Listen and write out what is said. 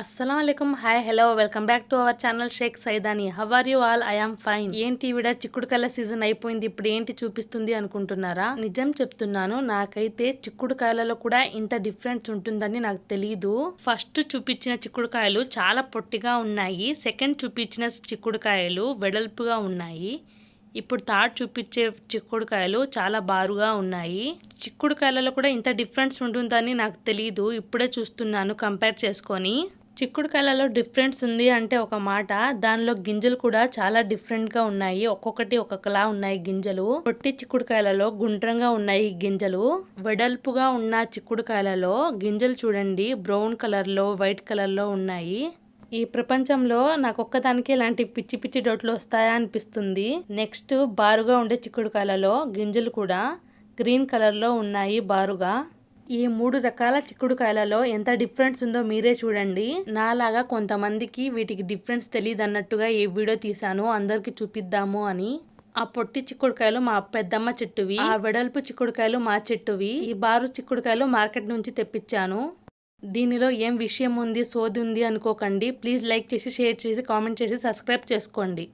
అస్సలం hi hello welcome back to our channel Shaik Saidani. How are you all? I fine. ఏంటి విడ చిక్కుడుకాయల season అయిపోయింది. ఇప్పుడు ఏంటి చూపిస్తుంది అనుకుంటున్నారా? నిజం చెప్తున్నాను నాకైతే చిక్కుడుకాయలలో కూడా ఇంత డిఫరెన్స్ ఉంటుందని నాకు తెలియదు ఫస్ట్ చూపించిన చిక్కుడుకాయలు చాలా పొట్టిగా ఉన్నాయి. సెకండ్ చూపించిన చిక్కుడుకాయలు వెడల్పుగా ఉన్నాయి. ఇప్పుడు థర్డ్ చూపించే చిక్కుడుకాయలు చాలా బారుగా ఉన్నాయి. చిక్కుడుకాయలలో కూడా ఇంత డిఫరెన్స్ ఉంటుందని నాకు తెలియదు ఇప్పుడే చూస్తున్నాను కంపేర్ చేసుకొని. చిక్కుడుకాయలలో డిఫరెన్స్ ఉంది అంటే ఒక మాట దానిలో గింజలు కూడా చాలా డిఫరెంట్గా ఉన్నాయి. ఒక్కొక్కటి ఒక్కొక్కలా ఉన్నాయి గింజలు. పొట్టి చిక్కుడుకాయలలో గుండ్రంగా ఉన్నాయి ఈ గింజలు. వెడల్పుగా ఉన్న చిక్కుడుకాయలలో గింజలు చూడండి బ్రౌన్ కలర్లో వైట్ కలర్లో ఉన్నాయి. ఈ ప్రపంచంలో నాకు ఒక్కదానికి ఇలాంటి పిచ్చి పిచ్చి డౌట్లు వస్తాయా అనిపిస్తుంది. నెక్స్ట్ బారుగా ఉండే చిక్కుడుకాయలలో గింజలు కూడా గ్రీన్ కలర్లో ఉన్నాయి బారుగా. ఈ మూడు రకాల చిక్కుడుకాయలలో ఎంత డిఫరెన్స్ ఉందో మీరే చూడండి. నాలాగా కొంతమందికి వీటికి డిఫరెన్స్ తెలియదు అన్నట్టుగా ఏ వీడియో తీసాను అందరికి చూపిద్దాము అని. ఆ పొట్టి చిక్కుడుకాయలు మా పెద్దమ్మ చెట్టువి ఆ వెడల్పు చిక్కుడుకాయలు మా చెట్టువి ఈ బారు చిక్కుడుకాయలు మార్కెట్ నుంచి తెప్పించాను. దీనిలో ఏం విషయం ఉంది సోది ఉంది అనుకోకండి. ప్లీజ్ లైక్ చేసి షేర్ చేసి కామెంట్ చేసి సబ్స్క్రైబ్ చేసుకోండి.